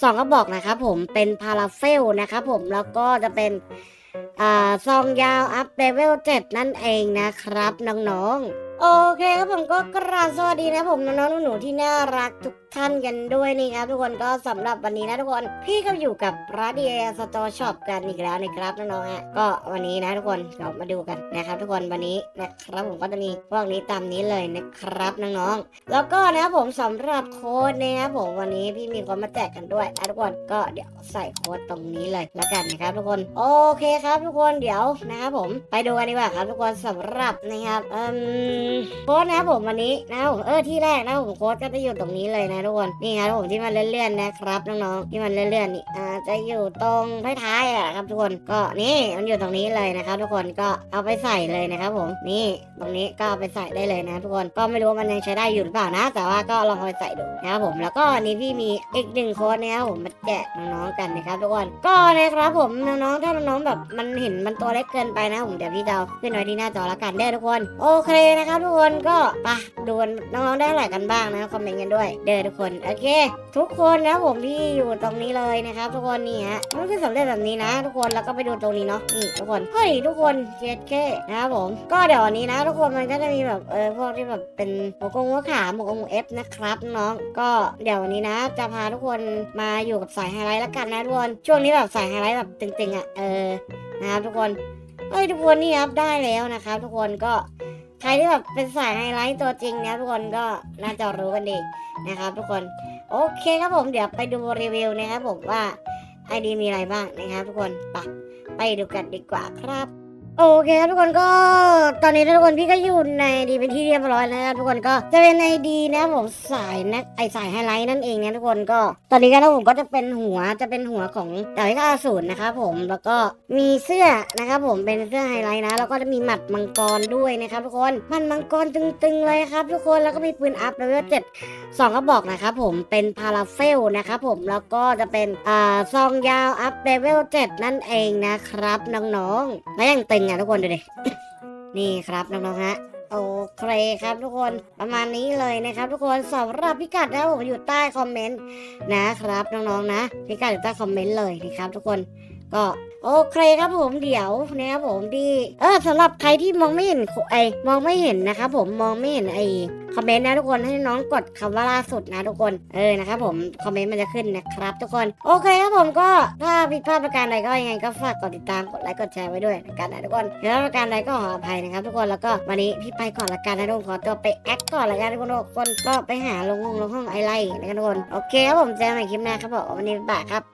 สองกระบอกนะครับผมเป็นพาราเฟลนะครับผมแล้วก็จะเป็นอ่าซองยาวอัพเลเวล7นั่นเองนะครับน้องๆโอเคครับผมก็กราบสวัสดีนะผมน้องๆหนูๆที่น่ารักทุกท่านกันด้วยนี่ครับทุกคนก็สำหรับวันนี้นะทุกคน พี่ก็อยู่กับร้านดีเอสตอร์ช็อปกันอีกแล้วนะครับน้องๆฮะก็วันนี้นะทุกคนเรามาดูกันนะครับทุกคนวันนี้นะครับผมก็จะมีพวกนี้ตามนี้เลยนะครับน้องๆแล้วก็นะครับผมสำหรับโค้ดนะครับผมวันนี้พี่มีคนมาแจกกันด้วยนะทุกคนก็เดี๋ยวใส่โค้ดตรงนี้เลยแล้วกันนะครับทุกคนโอเคครับทุกคนเดี๋ยวนะครับผมไปดูกันดีกว่าครับทุกคนสำหรับนะครับอ่มโค้ดนะครับผมวันนี้นะครับผมเออที่แรกนะครับผมโค้ดก็จะอยู่ตรงนี้เลยนะทุกคนนี่ครับผมที่มันเลื่อนๆนะครับน้องๆที่มันเลื่อนๆนี่อ่าจะอยู่ตรงท้ายๆอะครับทุกคนก็นี่มันอยู่ตรงนี้เลยนะครับ ทุกคนก็เอาไปใส่เลยนะครับ ผมนี่ตรงนี้ก็เอาไปใส่ได้เลยนะ ทุกคนก็ไม่รู้ว่ามันยังใช้ได้อยู่หรือเปล่านะ แต่ว่าก็ลองเอาไปใส่ดูนะครับผมแล้วก็นี้พี่มีอีกหนึ่งโค้ดนะครับผมมาแจกน้องๆกันนะครับ ทุกคนก็นะครับผมน้องๆถ้าน้องๆแบบมันเห็นมันตัวเล็กเกินไปนะผมเดี๋ยวพี่จะเอาขึ้นไว้ที่หน้าจอละกันเด้อทุกคน โอเคนะครับทุกคนก็ไปดูนน้องๆได้อะไรกันบ้างนะคอมเมนต์กันด้วย เด้อทุกคนโอเค ทุกคนนะผมที่อยู่ตรงนี้เลยนะครับ ทุกคนนี่ฮะมันคือสำเร็จแบบนี้นะ ทุกคนแล้วก็ไปดูตรงนี้เนาะนี่ทุกคนเฮ้ยทุกคนเจ็ดเคนะครับผมก็เดี๋ยววันนี้นะ ทุกคนมันก็จะมีแบบเออพวกที่แบบเป็นหมูกงหัวขาหมูกงหมูเอฟนะครับน้องก็เดี๋ยววันนี้นะ จะพาทุกคนมาอยู่กับสายไฮไลท์ละกันนะทุกคนช่วงนี้แบบสายไฮไลท์แบบตึงๆอะเออนะครับทุกคนเฮ้ยทุกคนนี่ครับได้แล้วนะครับทุกคนก็ ครที่แบบเป็นสายไฮไลท์ตัวจริงนะทุกคนก็น่าจะรู้กันดีนะครับ ทุกคนโอเคครับผมเดี๋ยวไปดูรีวิวนะครับผมว่าไอดีมีอะไรบ้างนะครับ ทุกคนไปไปดูกันดีกว่าครับ โอเคครับทุกคนก็ตอนนี้ทุกคนพี่ก็อยู่ในดีเป็นที่เรียบร้อยแล้วนะทุกคนก็จะเป็นไอดีนะผมสายนะไอสายไฮไลท์นั่นเองนะทุกคนก็ ตอนนี้ก็นะผมก็จะเป็นหัวจะเป็นหัวของดาวิกาศูนย์นะครับผมแล้วก็มีเสื้อนะครับผมเป็นเสื้อไฮไลท์นะแล้วก็จะมีหมัดมังกรด้วยนะครับทุกคนหมัดมังกรตึงๆเลยครับ ทุกคนแล้วก็มีปืนอัพเลเวลเจ็ดสองกระบอกนะครับผมเป็นพาราเฟลนะครับผมแล้วก็จะเป็นอ่าซองยาวอัพเลเวล7นั่นเองนะครับน้องๆและอย่างตึงอะทุกคนดูดิ นี่ครับน้องๆฮะโอเคครับทุกคนประมาณนี้เลยนะครับ ทุกคนสำหรับพิกัดนะผมอยู่ใต้คอมเมนต์นะครับน้องๆนะ พิกัดอยู่ใต้คอมเมนต์เลยนะครับทุกคนก็ โอเคครับผมเดี๋ยวนะครับผมที่เออสำหรับใครที่มองไม่เห็นไอมองไม่เห็นนะครับผมมองไม่เห็นไอคอมเมนต์นะทุกคนให้น้องกดคำว่าล่าสุดนะทุกคนเออนะครับผมคอมเมนต์มันจะขึ้นนะครับ ทุกคนโอเคครับผมก็ถ้าผิดพลาดประการใดก็ยังไงก็ฝากกดติดตามกดไลค์กดแชร์ไว้ด้วยนะกันนะทุกคนถ้าประการใดก็ขออภัยนะครับ ทุกคนแล้วก็วันนี้พี่ไปก่อนละกันนะทุกคนขอตัวไปแอคก่อนละกันทุกคนทุกคนก็ไปหาลงลงห้องไอไลน์นะครับทุกคนโอเคครับผมเจอกันใหม่คลิปหน้าครับผมวันนี้บ๊ายบายครับ